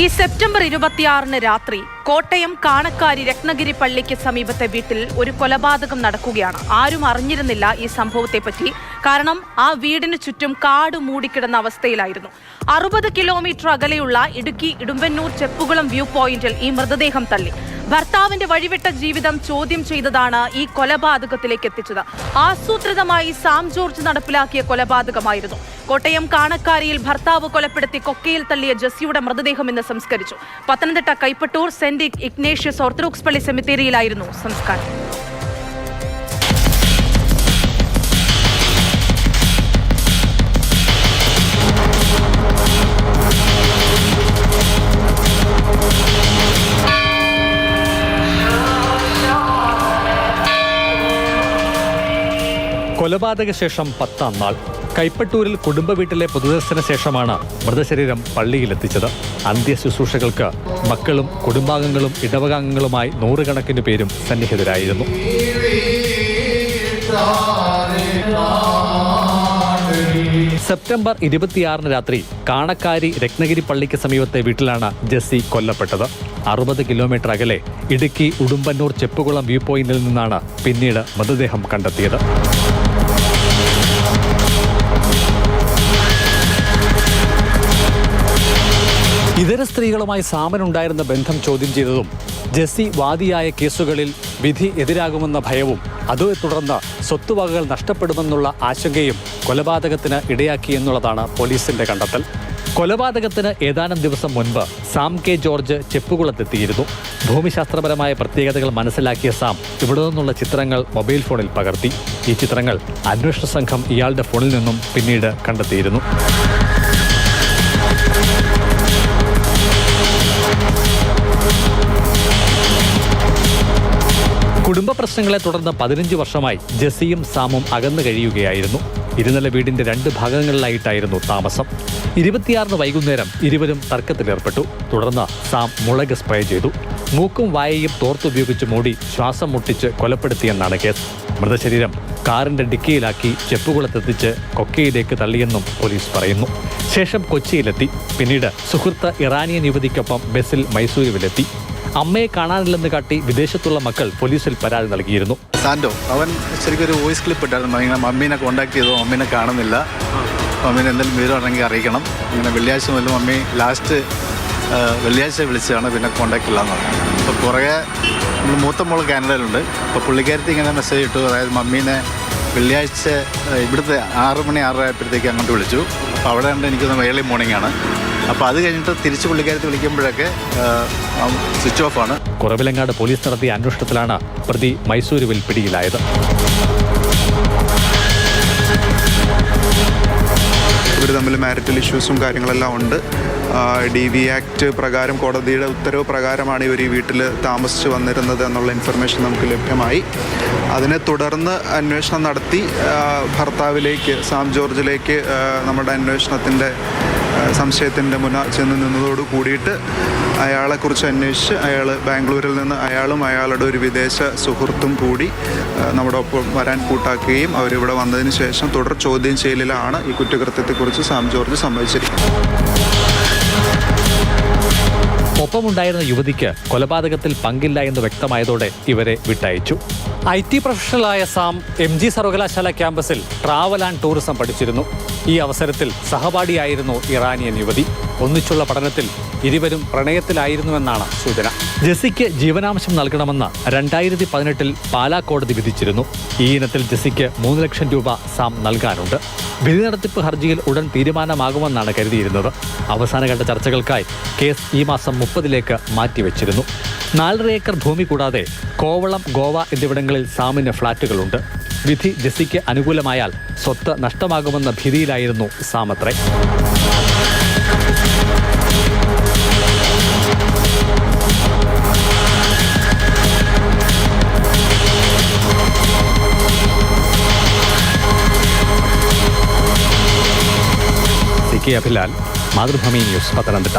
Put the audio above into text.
ഈ സെപ്റ്റംബർ ഇരുപത്തിയാറിന് രാത്രി കോട്ടയം കാണക്കാരി രത്നഗിരി പള്ളിക്ക് സമീപത്തെ വീട്ടിൽ ഒരു കൊലപാതകം നടക്കുകയാണ്. ആരും അറിഞ്ഞിരുന്നില്ല ഈ സംഭവത്തെപ്പറ്റി. കാരണം ആ വീടിന് ചുറ്റും കാട് മൂടിക്കിടന്ന അവസ്ഥയിലായിരുന്നു. അറുപത് കിലോമീറ്റർ അകലെയുള്ള ഇടുക്കി ഇടുമ്പന്നൂർ ചെപ്പുകുളം വ്യൂ പോയിന്റിൽ ഈ മൃതദേഹം തള്ളി. ഭർത്താവിന്റെ വഴിവിട്ട ജീവിതം ചോദ്യം ചെയ്തതാണ് ഈ കൊലപാതകത്തിലേക്ക് എത്തിച്ചത്. ആസൂത്രിതമായി സാം ജോർജ് നടപ്പിലാക്കിയ കൊലപാതകമായിരുന്നു. കോട്ടയം കാണക്കാരിയിൽ ഭർത്താവ് കൊലപ്പെടുത്തി കൊക്കയിൽ തള്ളിയ ജസ്സിയുടെ മൃതദേഹം ഇന്ന് സംസ്കരിച്ചു. Pathanamthitta Kaipattoor saint Ignatius orthodox പള്ളി സെമിത്തേരിയിലായിരുന്നു സംസ്കാരം. കൊലപാതക ശേഷം പത്താം നാൾ. കൈപ്പട്ടൂരിൽ കുടുംബ വീട്ടിലെ പൊതുദർശന ശേഷമാണ് മൃതശരീരം പള്ളിയിലെത്തിച്ചത്. അന്ത്യശുശ്രൂഷകൾക്ക് മക്കളും കുടുംബാംഗങ്ങളും ഇടവകാംഗങ്ങളുമായി നൂറുകണക്കിന് പേരും സന്നിഹിതരായിരുന്നു. സെപ്റ്റംബർ ഇരുപത്തിയാറിന് രാത്രി കാണക്കാരി രത്നഗിരി പള്ളിക്ക് സമീപത്തെ വീട്ടിലാണ് ജെസ്സി കൊല്ലപ്പെട്ടത്. അറുപത് കിലോമീറ്റർ അകലെ ഇടുക്കി ഉടുമ്പന്നൂർ ചെപ്പുകുളം വ്യൂ പോയിന്റിൽ നിന്നാണ് പിന്നീട് മൃതദേഹം കണ്ടെത്തിയത്. ഇതര സ്ത്രീകളുമായി സാമനുണ്ടായിരുന്ന ബന്ധം ചോദ്യം ചെയ്തതും ജെസ്സി വാദിയായ കേസുകളിൽ വിധി എതിരാകുമെന്ന ഭയവും അതേ തുടർന്ന് സ്വത്തുവകകൾ നഷ്ടപ്പെടുമെന്നുള്ള ആശങ്കയും കൊലപാതകത്തിന് ഇടയാക്കി എന്നുള്ളതാണ് പോലീസിന്റെ കണ്ടെത്തൽ. കൊലപാതകത്തിന് ഏതാനും ദിവസം മുൻപ് സാം കെ ജോർജ് ചെപ്പുകുളത്തെത്തിയിരുന്നു. ഭൂമിശാസ്ത്രപരമായ പ്രത്യേകതകൾ മനസ്സിലാക്കിയ സാം ഇവിടെ നിന്നുള്ള ചിത്രങ്ങൾ മൊബൈൽ ഫോണിൽ പകർത്തി. ഈ ചിത്രങ്ങൾ അന്വേഷണ സംഘം ഇയാളുടെ ഫോണിൽ നിന്നും പിന്നീട് കണ്ടെത്തിയിരുന്നു. കുടുംബ പ്രശ്നങ്ങളെ തുടർന്ന് പതിനഞ്ച് വർഷമായി ജസിയും സാമും അകന്നു കഴിയുകയായിരുന്നു. ഇരുനില വീടിന്റെ രണ്ട് ഭാഗങ്ങളിലായിട്ടായിരുന്നു താമസം. ഇരുപത്തിയാറിന് വൈകുന്നേരം ഇരുവരും തർക്കത്തിലേർപ്പെട്ടു. തുടർന്ന് സാം മുളക് സ്പ്രേ ചെയ്തു. മൂക്കും വായയും തോർത്തുപയോഗിച്ച് മൂടി ശ്വാസം മുട്ടിച്ച് കൊലപ്പെടുത്തിയെന്നാണ് കേസ്. മൃതശരീരം കാറിന്റെ ഡിക്കിയിലാക്കി ചെപ്പുകുളത്തെത്തിച്ച് കൊക്കയിലേക്ക് തള്ളിയെന്നും പോലീസ് പറയുന്നു. ശേഷം കൊച്ചിയിലെത്തി. പിന്നീട് സുഹൃത്ത് ഇറാനിയൻ യുവതിക്കൊപ്പം ബസ്സിൽ മൈസൂരുവിലെത്തി. അമ്മയെ കാണാനില്ലെന്ന് കാട്ടി വിദേശത്തുള്ള മക്കൾ പോലീസിൽ പരാതി നൽകിയിരുന്നു. സാൻഡോ അവൻ ശരിക്കും ഒരു വോയിസ് ക്ലിപ്പ് ഇട്ടായിരുന്നു. ഇങ്ങനെ മമ്മീനെ കോൺടാക്ട് ചെയ്തു. മമ്മീനെ കാണുന്നില്ല. മമ്മീനെ എന്തെങ്കിലും വിവരം ഉണ്ടെങ്കിൽ അറിയിക്കണം. ഇങ്ങനെ വെള്ളിയാഴ്ച മുതൽ മമ്മി ലാസ്റ്റ് വെള്ളിയാഴ്ച വിളിച്ചതാണ്. പിന്നെ കോൺടാക്ട് ഇല്ലാന്ന് പറഞ്ഞു. അപ്പോൾ കുറേ നമ്മൾ മൂത്ത മോൾ കാനഡയിലുണ്ട്. അപ്പോൾ പുള്ളിക്കാരത്തി ഇങ്ങനെ മെസ്സേജ് ഇട്ടു. അതായത് മമ്മീനെ വെള്ളിയാഴ്ച ഇവിടുത്തെ ആറ് മണി ആറര ആയപ്പോഴത്തേക്ക് അങ്ങോട്ട് വിളിച്ചു. അപ്പോൾ അവിടെ ഉണ്ട് എനിക്കൊന്ന് ഏർലി മോർണിംഗ് ആണ്. അപ്പോൾ അത് കഴിഞ്ഞിട്ട് തിരിച്ച് പുള്ളിക്കാരത്ത് വിളിക്കുമ്പോഴൊക്കെ സ്വിച്ച് ഓഫ് ആണ്. കുറവിലങ്ങാട് പോലീസ് നടത്തിയ അന്വേഷണത്തിലാണ് പ്രതി മൈസൂരുവിൽ പിടിയിലായത്. ഇവർ തമ്മിൽ മാരിറ്റൽ ഇഷ്യൂസും കാര്യങ്ങളെല്ലാം ഉണ്ട്. ഡി വി ആക്ട് പ്രകാരം കോടതിയുടെ ഉത്തരവ് പ്രകാരമാണ് ഇവർ ഈ വീട്ടിൽ താമസിച്ച് വന്നിരുന്നത് എന്നുള്ള ഇൻഫർമേഷൻ നമുക്ക് ലഭ്യമായി. അതിനെ തുടർന്ന് അന്വേഷണം നടത്തി ഭർത്താവിലേക്ക് സാം ജോർജിലേക്ക് നമ്മുടെ അന്വേഷണത്തിന്റെ സംശയത്തിന്റെ മുന്നിൽ ചെന്ന് നിന്നതോട് കൂടിയിട്ട് അയാളെക്കുറിച്ച് അന്വേഷിച്ച് അയാൾ ബാംഗ്ലൂരിൽ നിന്ന് അയാളും അയാളുടെ ഒരു വിദേശ സുഹൃത്തും കൂടി നമ്മുടെ ഒപ്പം വരാൻ കൂട്ടാക്കുകയും അവരിവിടെ വന്നതിന് ശേഷം തുടർ ചോദ്യം ചെയ്യലിലാണ് ഈ കുറ്റകൃത്യത്തെക്കുറിച്ച് സാം ജോർജ് സംഭവിച്ചിരിക്കുന്നത്. ഒപ്പമുണ്ടായിരുന്ന യുവതിക്ക് കൊലപാതകത്തിൽ പങ്കില്ല എന്ന് വ്യക്തമായതോടെ ഇവരെ വിട്ടയച്ചു. ഐ ടി പ്രൊഫഷണലായ സാം എം ജി സർവകലാശാല ക്യാമ്പസിൽ ട്രാവൽ ആൻഡ് ടൂറിസം പഠിച്ചിരുന്നു. ഈ അവസരത്തിൽ സഹപാഠിയായിരുന്നു ഇറാനിയൻ യുവതി. ഒന്നിച്ചുള്ള പഠനത്തിൽ ഇരുവരും പ്രണയത്തിലായിരുന്നുവെന്നാണ് സൂചന. ജെസിക്ക് ജീവനാംശം നൽകണമെന്ന് രണ്ടായിരത്തി പതിനെട്ടിൽ പാലാ കോടതി വിധിച്ചിരുന്നു. ഈ ഇനത്തിൽ ജെസിക്ക് മൂന്ന് ലക്ഷം രൂപ സാം നൽകാനുണ്ട്. വിധി നടത്തിപ്പ് ഹർജിയിൽ ഉടൻ തീരുമാനമാകുമെന്നാണ് കരുതിയിരുന്നത്. അവസാനഘട്ട ചർച്ചകൾക്കായി കേസ് ഈ മാസം മുപ്പതിലേക്ക് മാറ്റിവെച്ചിരുന്നു. നാലര ഏക്കർ ഭൂമി കൂടാതെ കോവളം ഗോവ എന്നിവിടങ്ങളിൽ സാമിന് ഫ്ളാറ്റുകളുണ്ട്. വിധി ജെസിക്ക് അനുകൂലമായാൽ സ്വത്ത് നഷ്ടമാകുമെന്ന ഭീതിയിലായിരുന്നു സാമത്രേ. കെ അഭിലാൽ. മാതൃഭൂമി ന്യൂസ് പത്തനംതിട്ട.